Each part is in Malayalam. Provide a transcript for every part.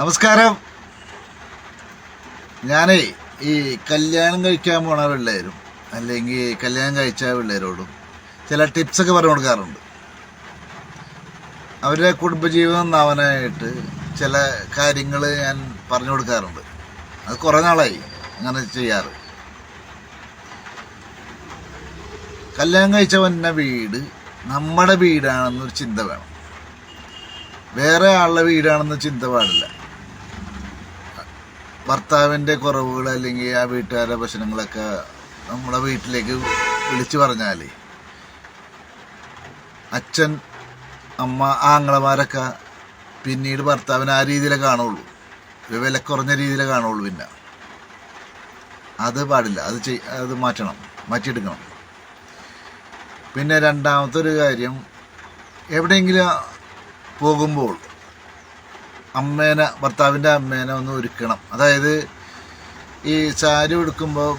നമസ്കാരം. ഞാനേ ഈ കല്യാണം കഴിക്കാൻ പോണ പിള്ളേരും അല്ലെങ്കിൽ കല്യാണം കഴിച്ച പിള്ളേരോടും ചില ടിപ്സൊക്കെ പറഞ്ഞു കൊടുക്കാറുണ്ട്. അവരുടെ കുടുംബജീവിതം നന്നാവാനായിട്ട് ചില കാര്യങ്ങൾ ഞാൻ പറഞ്ഞു കൊടുക്കാറുണ്ട്. അത് കുറേ നാളായി അങ്ങനെ ചെയ്യാറ്. കല്യാണം കഴിച്ചവന്റെ വീട് നമ്മുടെ വീടാണെന്നൊരു ചിന്ത വേണം. വേറെ ആളുടെ വീടാണെന്ന് ചിന്ത പാടില്ല. ഭർത്താവിന്റെ കുറവുകൾ അല്ലെങ്കിൽ ആ വീട്ടുകാരുടെ പ്രശ്നങ്ങളൊക്കെ നമ്മളെ വീട്ടിലേക്ക് വിളിച്ചു പറഞ്ഞാൽ അച്ഛൻ അമ്മ ആങ്ങളമാരൊക്കെ പിന്നീട് ഭർത്താവിനെ ആ രീതിയിലേ കാണുള്ളൂ. ഒരു വില കുറഞ്ഞ രീതിയിലേ കാണുള്ളൂ പിന്നെ. അത് പാടില്ല. അത് ചെയ് അത് മാറ്റണം. മാറ്റിയെടുക്കണം. പിന്നെ രണ്ടാമത്തെ ഒരു കാര്യം എവിടെയെങ്കിലും പോകുമ്പോൾ അമ്മേനെ ഭർത്താവിന്റെ അമ്മേനെ ഒന്ന് ഒരുക്കണം. അതായത് ഈ ചാരി ഉടുക്കുമ്പോൾ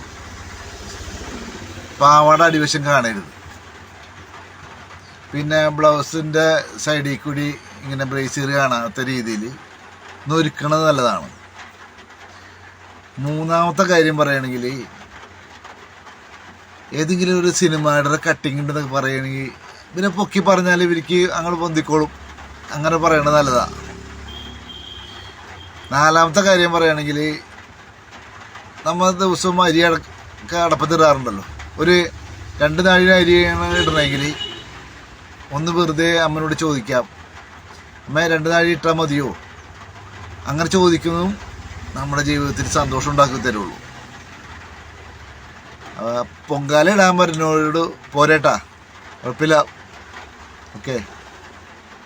പാവാട അടിവശം കാണരുത്. പിന്നെ ബ്ലൗസിന്റെ സൈഡിൽ കൂടി ഇങ്ങനെ ബ്രേസീർ കാണാത്ത രീതിയിൽ ഒന്ന് ഒരുക്കണത് നല്ലതാണ്. മൂന്നാമത്തെ കാര്യം പറയുകയാണെങ്കിൽ ഏതെങ്കിലും ഒരു സിനിമയുടെ കട്ടിങ് ഉണ്ടെന്നൊക്കെ പറയുകയാണെങ്കിൽ പിന്നെ പൊക്കി പറഞ്ഞാൽ ഇവർക്ക് അങ്ങോട്ട് പൊന്തിക്കോളും. അങ്ങനെ പറയണത് നല്ലതാ. നാലാമത്തെ കാര്യം പറയുകയാണെങ്കിൽ നമ്മൾ ദിവസവും അരി അടക്ക അടപ്പത്തിടാറുണ്ടല്ലോ ഒരു രണ്ട് നാഴി അരിയാണ് ഇടണമെങ്കിൽ ഒന്ന് വെറുതെ അമ്മനോട് ചോദിക്കാം. അമ്മ രണ്ട് നാഴി ഇട്ടാൽ മതിയോ? അങ്ങനെ ചോദിക്കുന്നതും നമ്മുടെ ജീവിതത്തിൽ സന്തോഷം ഉണ്ടാക്കി തരുള്ളൂ. പൊങ്കാല ഇടാൻ പറഞ്ഞോട് പോരേട്ടാ. കുഴപ്പമില്ല. ഓക്കെ.